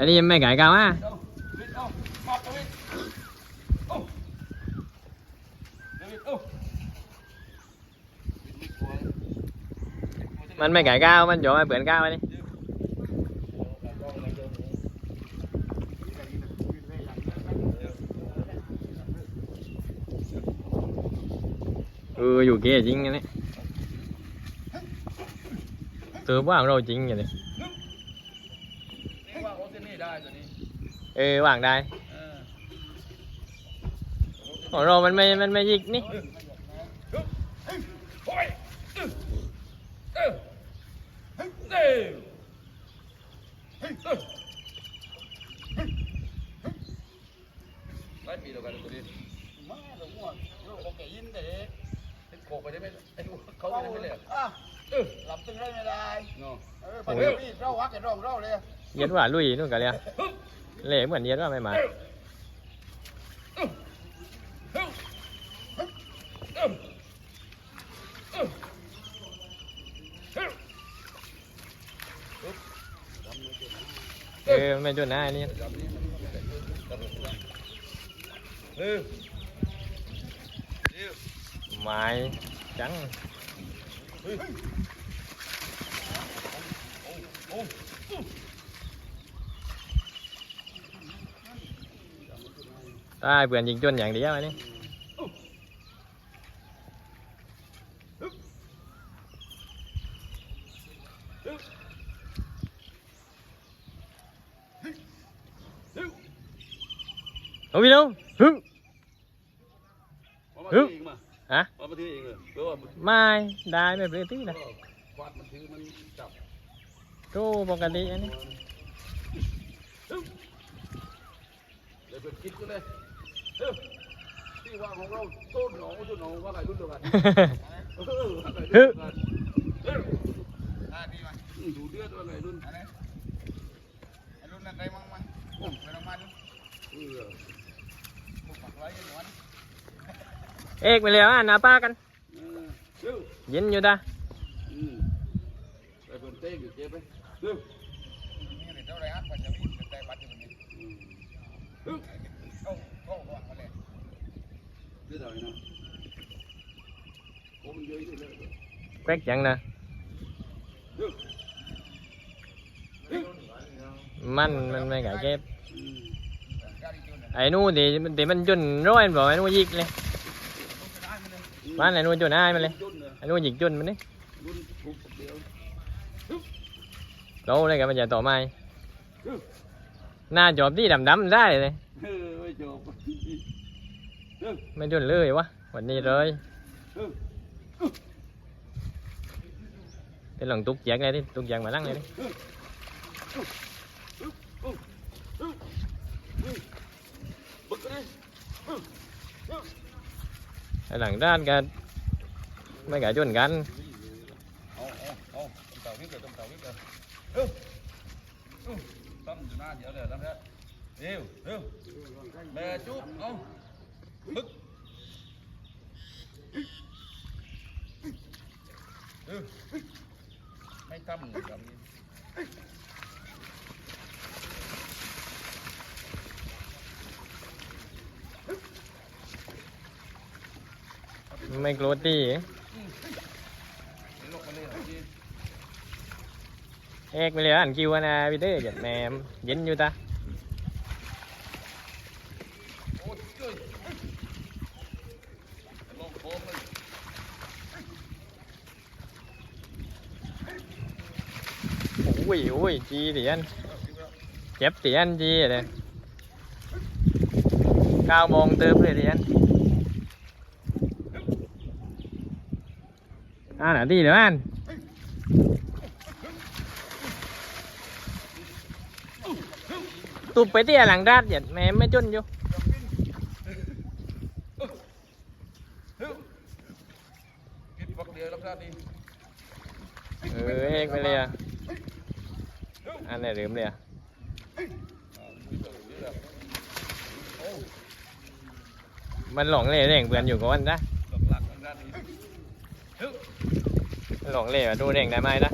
อันนี้ยังไม่ไก่กาวอะมันไม่ไก่กาวมันโยมไอ้เปลือนกาวอันนี้เอออยู่เก๋จริงอันนี้ตัวว่างเราจริงอย่างนี้ Đi qua có tên này đây rồi đi. เออว่างได้ Ờ. ของเรามันไม่ มันไม่ยิกนี่ Ôi. Ừ. Ừ. Ừ. Ừ. Lấy mì đâu cả được đi. Má đúng rồi, rồi có cái in để Cái cột vào đấy mới anh không cái đấy mới liền. à, Ừ. làm từng đây này đây. Ngon. Ờ, phải đi rau quá cái rau rau đây. เย็ดว่าลุยนู่นกันเลยเละเหมือนเย็ดว่าไม่มา Ừ. Ừ. Ừ. Ừ. Ừ. เออไม่จุดนะอันนี้ Ừ. ไม้จังตายเปลือนยิงจนอย่างเดียวอันนี้เอาพี่น้องฮึ Có mà Ừ. thi mà. Hả? เหละเหมือนเย็นว่าไม่มาเออไม่จุดหน้านี่ไม่จัง Oh, oh. ได้เบื่อยิงจนอย่างเดียวอันนี้เอาพี่น้องฮึฮึฮะมาที่เองเลยไม่ได้ไม่เป็นที่นะควาดมันถือมันจับโตปกติอันนี้ Lepas kita lah. ม่ไก่เก็บ Ừ. Ra đi chôn này. ไอ้นู่นที่ที่มันจนร้อยมันบอกไอ้นู่นยิกเลย Ừ. มันไอ้นู่นจนอ้ายมันเลย Chốt nữa. ไอ้นู่นยิกจนมันนี่ Luôn cục một điều. เราเลยกันมันจะต่อไม้ Ừ. หน้าจอบที่ดำๆได้เลย Ừ, ôi chộp. Ừ. ไม่ดุนเลยวะวันนี้เลย เป็นหลังตุกแยกเลยดิตุกแยกมาลังเลยดิหลังด้านกัน ไม่กายจุนกันตั้มอยู่หน้าเดี๋ยวเลยตั้มเร็วเร็วแม่จุ๊บเอา Mấy trăm người cầm đi. ไม่กลัวตีเอกไปเลยอันคิวนะพี่เต้จัดแหมมเย็นอยู่ตา Ôi trời. Để lột khô mình. โอ้ยโอ้ยจีเตียนเจ็บเตียนจีเลยเก้าโมงเติมเลยเตียนอ่าหนาทีเดี๋ยวอันตุบไปที่หลังด้านเหยียดแม่ไม่จุนอยู่ Kịp vật địa lắp ra đi. เออเอกไปเลยอะ อันหลืมเลยอะมันหลงเล่แรงเบือนอยู่ก่อนนะ lật lạc nó ra đi. Ừ. มันหลงเล่ดูแรงได้ไหมนะ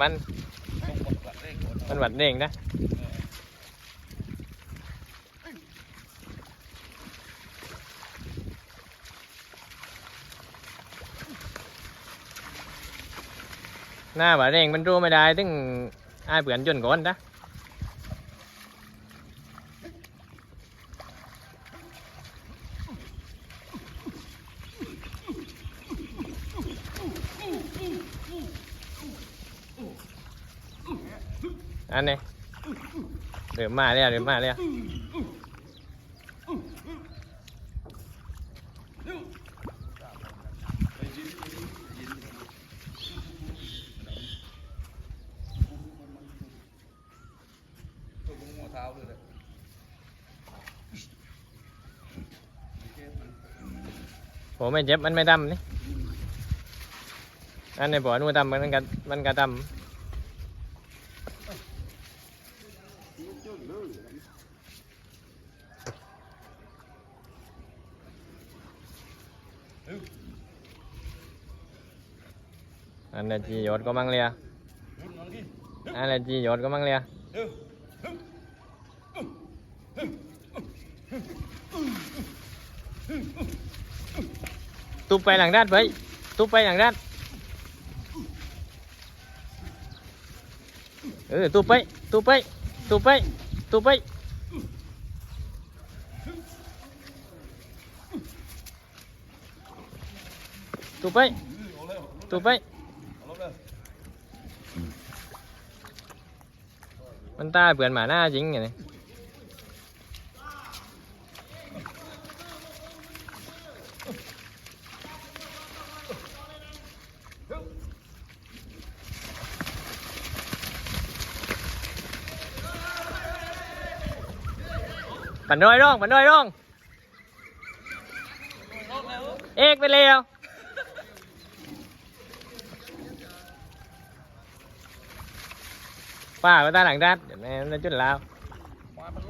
มันมันหวัดเด้งนะ น้าหวัดเด้งมันรู้ไม่ได้ถึงไอ้ายเปือนจนก่อนนะอันนี้เดี๋ยวมาเลยเดี๋ยวมาเลยตัวมึงหัวเท้าเลยเลย ผมไม่เจ็บมันไม่ดำนี่อันนี้บอนู่นดำมันก็มันก็ดำอันนี้จีหยดก็มั่งเลยอะอันนี้จีหยดก็มั่งเลย เอ้า ตุบไปหลังด้านไปตุบไปหลังด้าน เออตุบไปตุบไปตุบไปตุบไปตุบไปตุบไป มันตาเปื่อนหมาหน้าจริงไง นี่ปั่นด้วยร่องปั่นด้วยร่องเอกไปเร็วป้าไปตาหลังด้านเดี๋ยวแม่มันจะจุดแล้วมามัน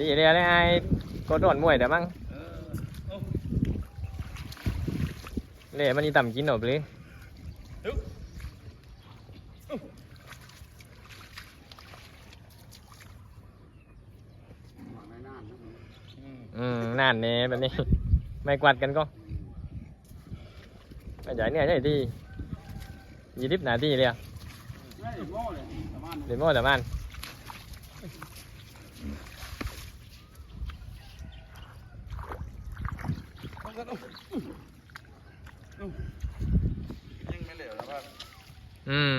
ดีเลยไอ้ก็โดนมวยแต่มั้งเออเอ้าเล่มันนี่ต่ำกินหนบเลยเอ้าอืมอืมนั่นเนี่ยแบบนี้ ไม่กวาดกันก็ไม่ใหญ่เนี่ยใช่ที่ยี่สิบนาทีเลยอะเดี๋ยวโม่แต่มันมัน ก็ต้องยิงไม่เหลวแล้วป่ะอืม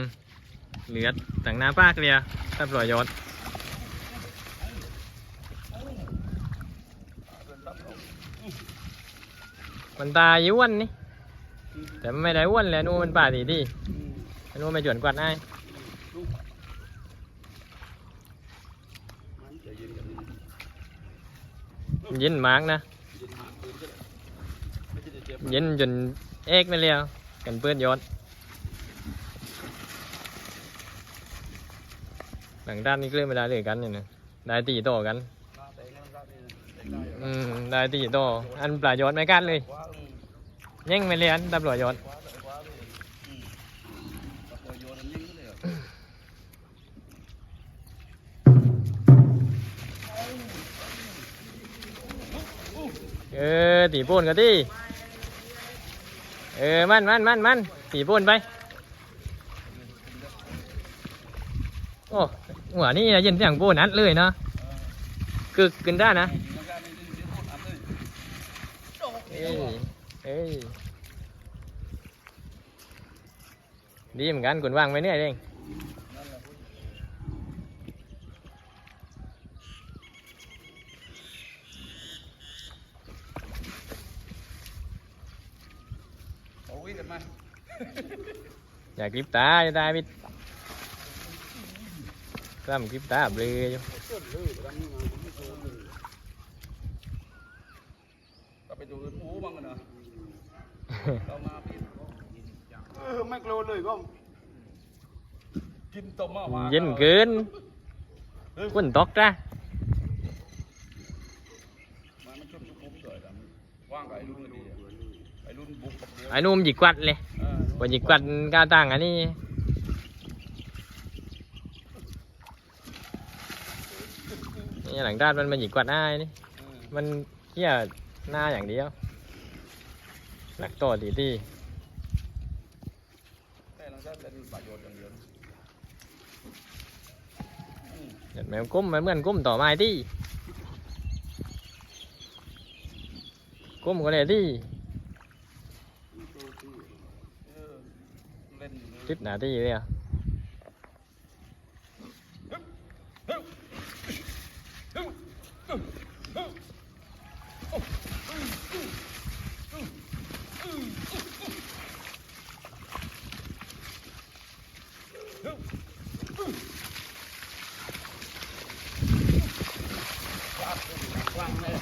เหลือต่างหน้าปากเลยอะถ้าปล่อยยศเดินตับเขามันตายอ้วนนี่ แต่ไม่ได้อ้วนเลยนู่นมันป่าดีดีนู่นไม่จวนกวาดได้ยินมากนะ เจ็บยินจนเอกไม่เลียวกันเปื้อนยศหลังด้านนี้ก็เล่อนไม่ได้เลยกันเนี่ยนะได้ตีโตกันหน้าเตะกัน อืมได้ตีโตอันปลายยศไม่กันเลยว้าเออยังไม่เลียนตำรวจยศว้าเลยว้าเลยอืมตะโกนโยนอันเออตีปูนก็ตี เออ มันมันมันมันสีบนไป โอ้หัวนี่นะยินเสียงโบนัดเลยเนาะกึกกินได้นะนี่เสียงโคตรอัดเลยโอ้โหเอ้ยเอ้ยดีเหมือนกันคุนวางไว้เนี่ยเอง นั่นแหละพูดเอาวิ่งกันมา อยากกลิปตาจะตายพิษซ้ำกลิปตาเบลออยู่ก็ไปดูหมูบ้างกันเนาะเรามาพี่เออไม่กลัวเลยก็กินต้มมาหวานเย็นเกินเฮ้ยกุนตกจ้ะมันมันชุบชุบปุ๊บเลยนะว่างกับไอ้รุ่นก็ดีอะไอ้รุ่นบุกกับเดียวไอ้นุ่มหยิกกวัดเลย เออว่าหยิกกวัดกาตั้งอันนี้นี่หลังด้านมันมันหยิกกวัดอ้ายนี่เออมันเที่ยหน้าอย่างเดียวหลักต่อตีที่แต่หลังจากเป็นประโยชน์อย่างเดียวนะอืมเห็นไหมก้มมันเหมือนก้มต่อไม้ที่ก้มก็เลยที่ เออ เล่นอยู่เลย สิบนาทีเลยอะ ว่างเลย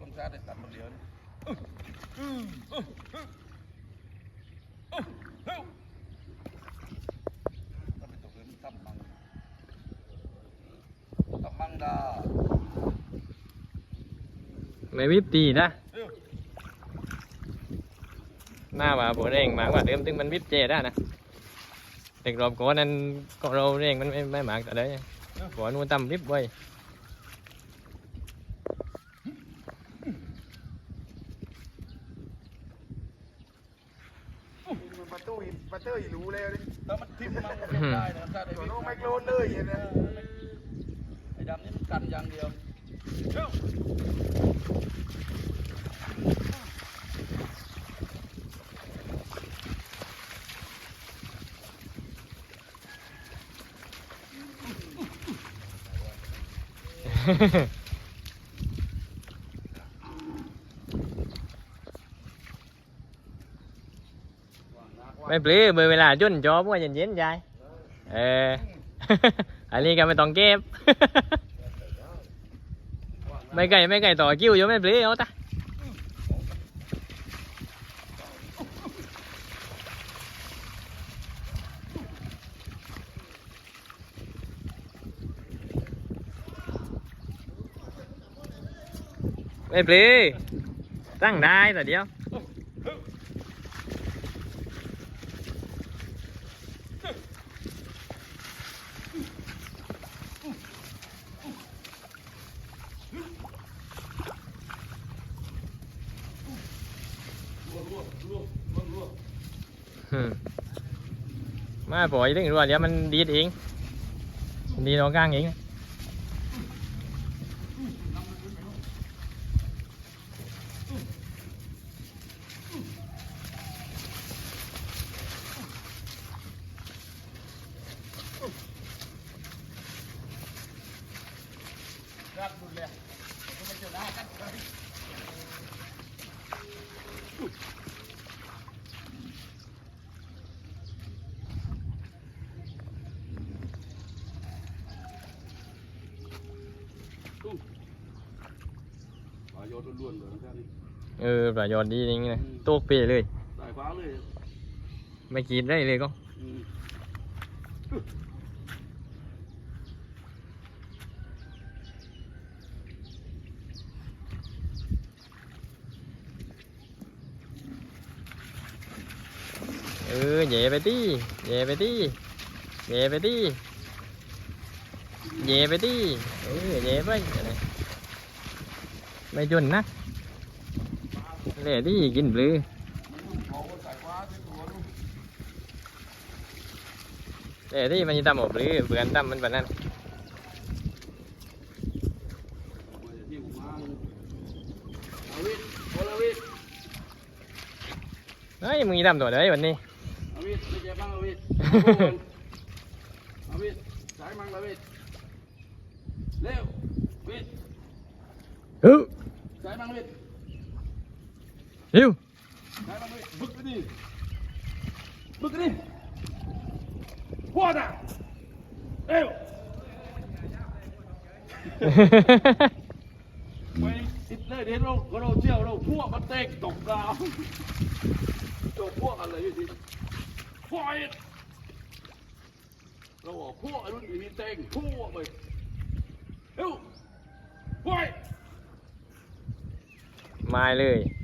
ลงชาติได้ตัดหมดเดียวนี่ถ้าเป็นตัวอื่นมันตั้มมังตั้มมังดา ไม่วิบตีนะหน้าว่าผมเร่งมากกว่าเดิมตึงมันวิบเจได้นะเด็กรอบก่อนนั้นก็เราเร่งมันไม่ไม่มากแต่ได้ก่อนนู้นต่ำวิบไว้ มันประตูอีประตูอีรู้แล้วดิ ถ้ามันทิ่มมันก็เป็นได้นะครับถ้าได้ ตัว วิ่ง โน้ไมโครเลยอย่างเงี้ย ไอ้ดำนี่มันกันอย่างเดียวเอ้า ไม่ปลื้อเบอร์เวลาจุนจอบว่าเย็นๆยายเออ อันนี้ก็ไม่ต้องเก็บ ไม่ไก่ไม่ไก่ต่อคิ้วอยู่ไม่ปลื้อเอาตะ ไม่ปลื้อตั้งได้แต่เดียวมาปล่อยถึงรัวเดี๋ยวมันดีดเองดีดออกกลางเอง ประโยชน์ล้วนๆเลยนะครับนี่ เออ ประโยชน์ดีจริงนะตกเปเลย สายฟ้าเลยไม่กินได้เลยก็อืมเออเหย่ไปตีเหย่ไปตีเหย่ไปตีเหย่ไปตีเออเหย่ไปอะไรไม่จนนะเล่ที่กินปลือเอาสายฟ้าที่ตัวลูกเล่ที่มันจะตำอบปลือเบือนตำมันแบบนั้นเอาไปที่ผมมามึงเอาวิทย์โอลาวิทย์เฮ้ยมึงจะตำตัวไหนวันนี้ เอาวิทย์ไม่เจ็บบ้างเอาวิทย์เอาวิทย์สายมังเอาวิทย์เร็ววิทย์ เฮ้ย สายมังวิทย์ เร็วสายมังวิทย์บึกไปดิบึกไปดิหัวด่าเร็วไม่ติดเลยเดี๋ยวเราเราเชี่ยวเราพวกมันเตกตกดาวตกพวกอะไรอยู่ที่ไฟเราบอกพวกอรุ่นมีเตงพวกไปเฮ้ยไฟเรียวไฟพวกมังดาปึ๊กดิปึ๊กดิหลังด้านมันเดินมาย่ามกันเลยอ่ามันไม่ไอ้รุ่นรุ่นเด่นยมนะมันเฮ้ยกาเดินมันสาย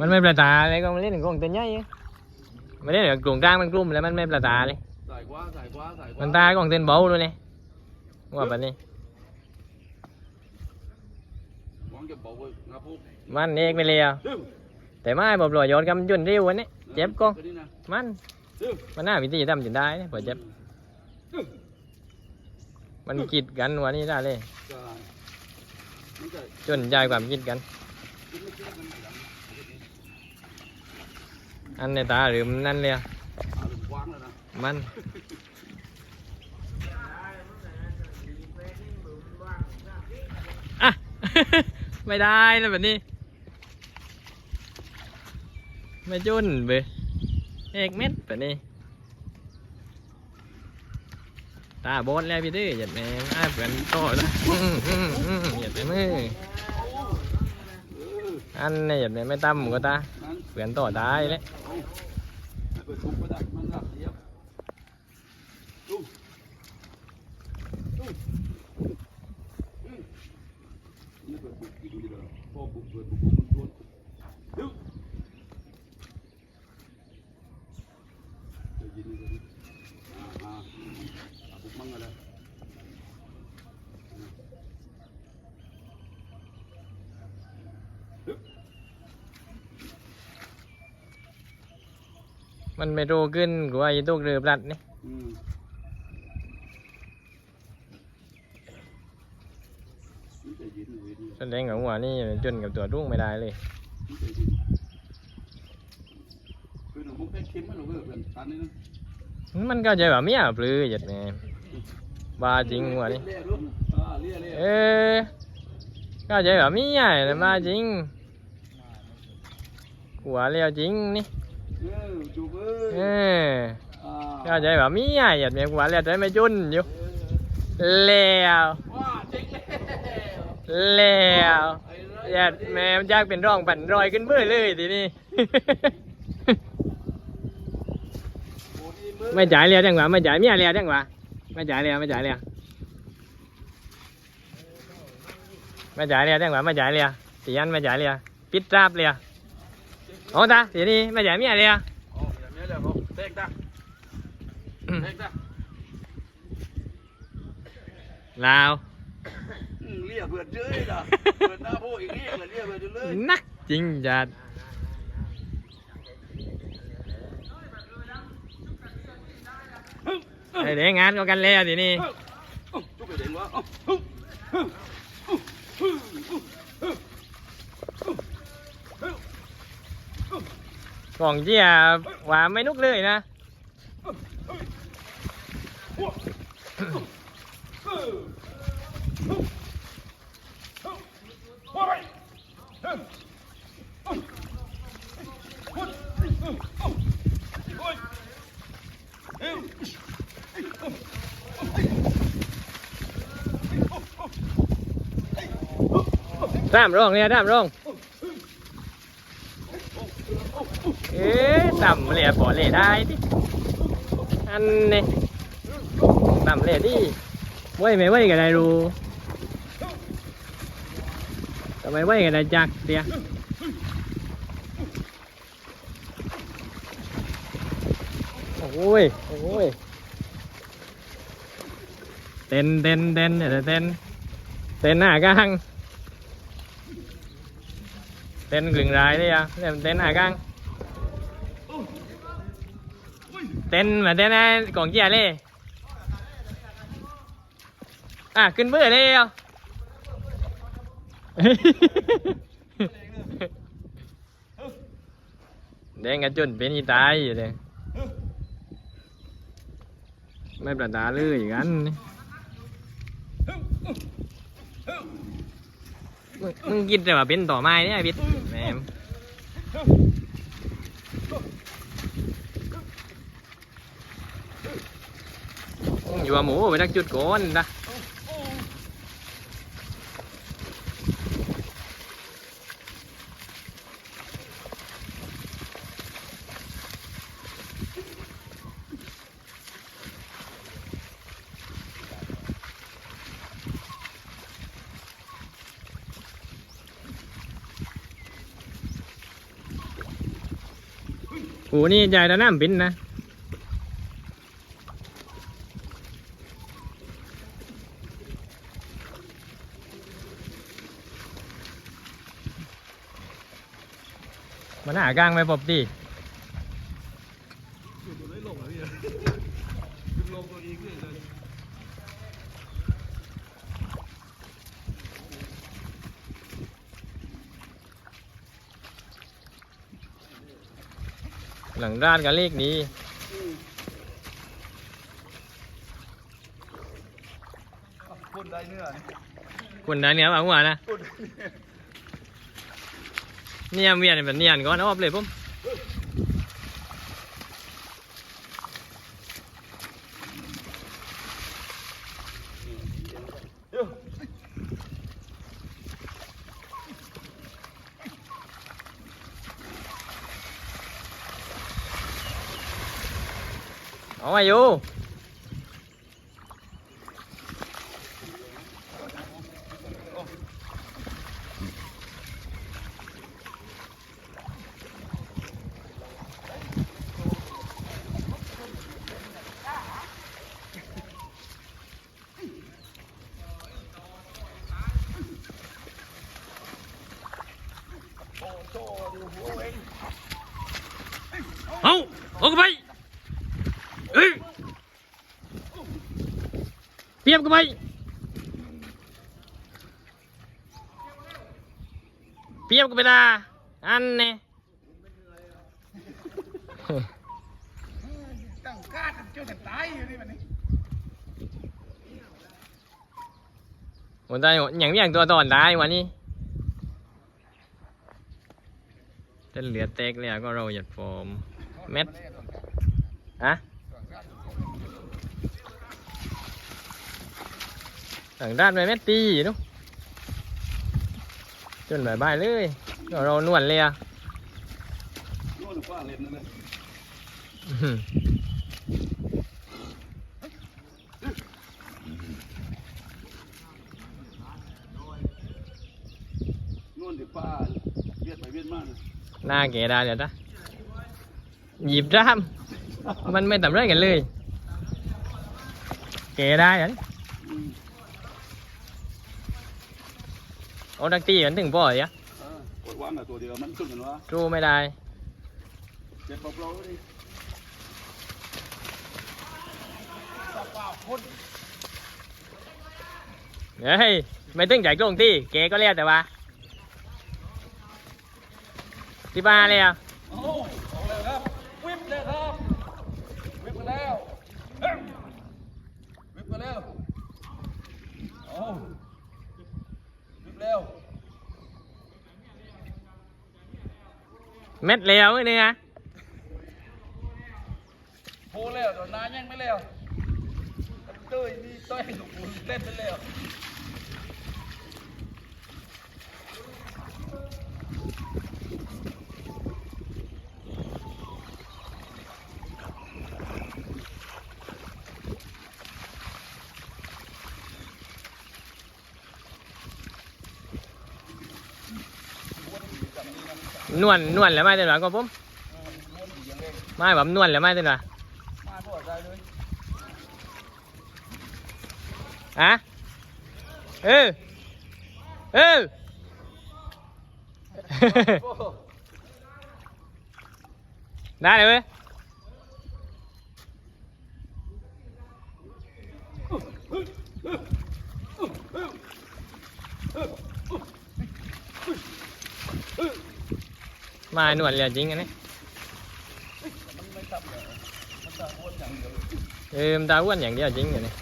มันไม่ประตาเลยก็มาเล่นของตัวใหญ่มาเล่นกับกลุ่มกลางมันกลุ่มแล้วมันไม่ประตาเลยสายขวาสายขวาสายขวามันตาของเต้นเบาด้วยเลยว่าแบบนี้มันเอกไม่เลยวเฮ้ยแต่ไม่บอกหล่อยยอดกำจุนเร็ววันนี้เจ็บก็มันมันน่าวิธีทำจนได้นะพอเจ็บ มันคิดกันวันนี้ได้เลยจนใจความคิดกันมัน อันหนในตาหรือมันนั่นเลยอะขาหลุมกว้างแล้วนะมัน อะ ไม่ได้แล้วแบบนี้ ไม่จุนเบยเอกเม็ดแบบนี้ ตาบอดแล้วพี่ดื้อหยัดแม่งอ้าเพื่อนโตแล้วหยัดแม่ อันนี้หยัดแม่ไม่ตั้มก็ตาเปลี่ยนโตตาเลยเอได้เลยวดูดูอืมนี่เปิดบุกอีกดีเลยพอบุกเปิดบุกบุกมันชวนดูเดี๋ยวยินดีเลยอ่าอ่าอ่าบุกมั่งอะไร มันไม่โตขึ้นกว่าไอ้ตุกเรือปลัดนี่อืมมันจะยินเลยดีแสดงกับหัวนี่จนกับตัวรุ่งไม่ได้เลยมันจะยินคือหนูมุกแค่เค็มมันหนูก็เป็นตันนี่นะมันก็ใจว่าเมียปลือหยัดแม่บ้าจริงหัวนี่เรียกลูกอ่าเรียกเรียกเออก็ใจว่าเมียนะบ้าจริงหัวเลี้ยวจริงนี่เออจูบ เอ้เอยออ่าใจว่าเมียหยัดแม่หัวเลี้ยวใจไม่จุนอยู่แล้วแล้วแล้วหยัดแม่มันอยากเป็นร่องปั่นรอยขึ้นเบื่อเลยทีนี้ไม่จ่ายเรียจังหวะไม่จ่ายเมียเรียจังหวะไม่จ่ายเรียไม่จ่ายเรียไม่จ่ายเรียจังหวะไม่จ่ายเรียตีอันไม่จ่ายเรียปิดราบเรียโอ้ตาทีนี้ไม่จ่ายเมียเรียโอ้อย่าง นี้แหละผมเต้งตาเต้งตาลาวอืมเรียกเพื่อนเจ้ยนะเพื่อนหน้าพวกอีกเรียกเลยเรียกเพื่อนเลย นัก จริงจัดไองานก็กันแล้วทีนี้จุกไปเด่นวะกล่องเจียว่าไม่นุกเลยนะ ตามร่องเนี่ยตามร่อง เอ๊ะ ต่ำเลยปอเลยได้ดิอันนี้ต่ำเลยดิไว้ไม่ไว้กันได้รู้ทำไมไว้กันได้จักเดียโอ้ยโอ้ยเต้นเต้นเต้นเดี๋ยวเต้นเต้นหน้ากลางเต้นกลึงรายเลยอะเต้นเต้นหน้ากลาง เต้นเหมือนเต้นไอ้กล่องเกียร์เลยอะขึ้นเบื่อเลยเอาแดงกระจุนเป็นอีตายอยู่เลยไม่ประดาเลยอย่างนั้นมึงมึงกินแต่ว่าเป็นต่อไม้เนี่ยไอ้บิดแหม อยู่ว่าหมูไปทักจุดก่อนนะโอ้นี่ยายตาน้ำบินนะากลางไปปบดิหลังด้านกับเลขนี้คุณได้เนื้อนี่คุณได้เนี่ยมาหัวนะคุณ เนี่ยเมียนแบบเนียนก่อนเอาออกเลยผมเดี๋ยวเอามาอยู่ เอาออกไปเอ้ยเปียบกันไปเปียบกันไปละอันเนี่ยตั้งกาดเจ้าจะตายอยู่นี่มันนี่หัวใจอย่างอย่างตัวตอนได้วันนี้จะเหลือเต็กแล้วก็เราหยัดโฟม เม็ดฮะต่างด้านไปเม็ดตีนุ๊จนบายบายเลยก็เรานวดเลยอะโน่นกว้างเล่นนั่นเลยอื้อหือโน่นที่ป้าเวียดไปเวียดมาเลยหน้าแกได้เดี๋ยวนะ หยิบด้าม มันไม่ทำไรกันเลยแกได้เหรออืมเอาดักตีกันถึงบ่อยอะเออกดวางกับตัวเดียวมันขึ้นกันวะรู้ไม่ได้เจ็บเปล่าๆดิเฮ้ยไม่ตึงใจกลงที่แกก็เรียกแต่ว่าที่บ้านเลยอะ โอ้โหออกเลยครับวิบเลยครับวิบไปแล้วเอ้ยวิบไปแล้วโอ้วิบแล้ว เม็ดเลี้ยวนี่นะโพแล้วตอนนายังไม่แล้วต้ยนี่ต้อยหนุ่มเล่นไปแล้ว นวลนวลแล้วไม่เต็มหรอก็ผมไม่แบบนวลแล้วไม่เต็มหรอมาพอใจเลยฮะเออเออโอ้โหได้เลยเว้ย มาหนวดเหลือจริงอันนี้เลยมันตาอ้วนอย่างเดียวเออมันตาอ้วนอย่างเดียวจริงอันนี้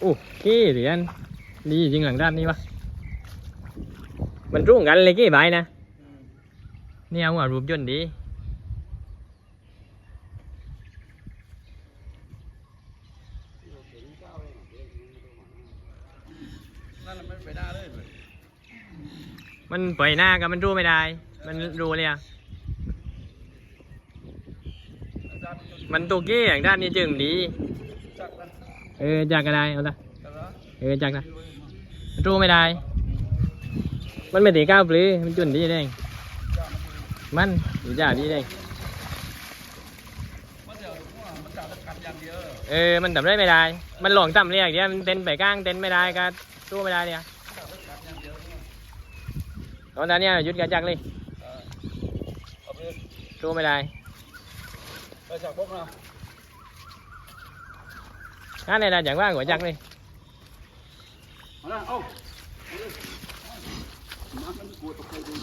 โอ้เก้เหรียญดีจริงหลังด้านนี้วะมันรุ่งกันเลยเก้ใบนะนี่เอาหัวรูปยนต์ดี มันไปหน้าเลยมันปหน้ากันมันรู้ไม่ได้ มันรู้เลยอะมันตัวเก้อย่างด้านนี้จึงดี เออจากก็ได้เอาละเออจากนะมันรู้ไม่ได้ มันไม่ตีก้าวปลื้มันจุนดีเองมันอยู่จ่าดีเองมันเดี๋ยวมันจับกัดอย่างเดียวเออ มันทำได้ไม่ได้ มันหลงต่ำเรียกเดียวมันเต้นไปก้างเต้นไม่ได้ก็ สู้ไม่ได้เนี่ยจับกัดอย่างเดียวตอนนี้หยุดกันจักเลยเอาไปสู้ไม่ได้ไปจับบกนะนั่นเลยนะอย่างว่าหัวจักเลยเอาละเอามามันกลัวตกใจดู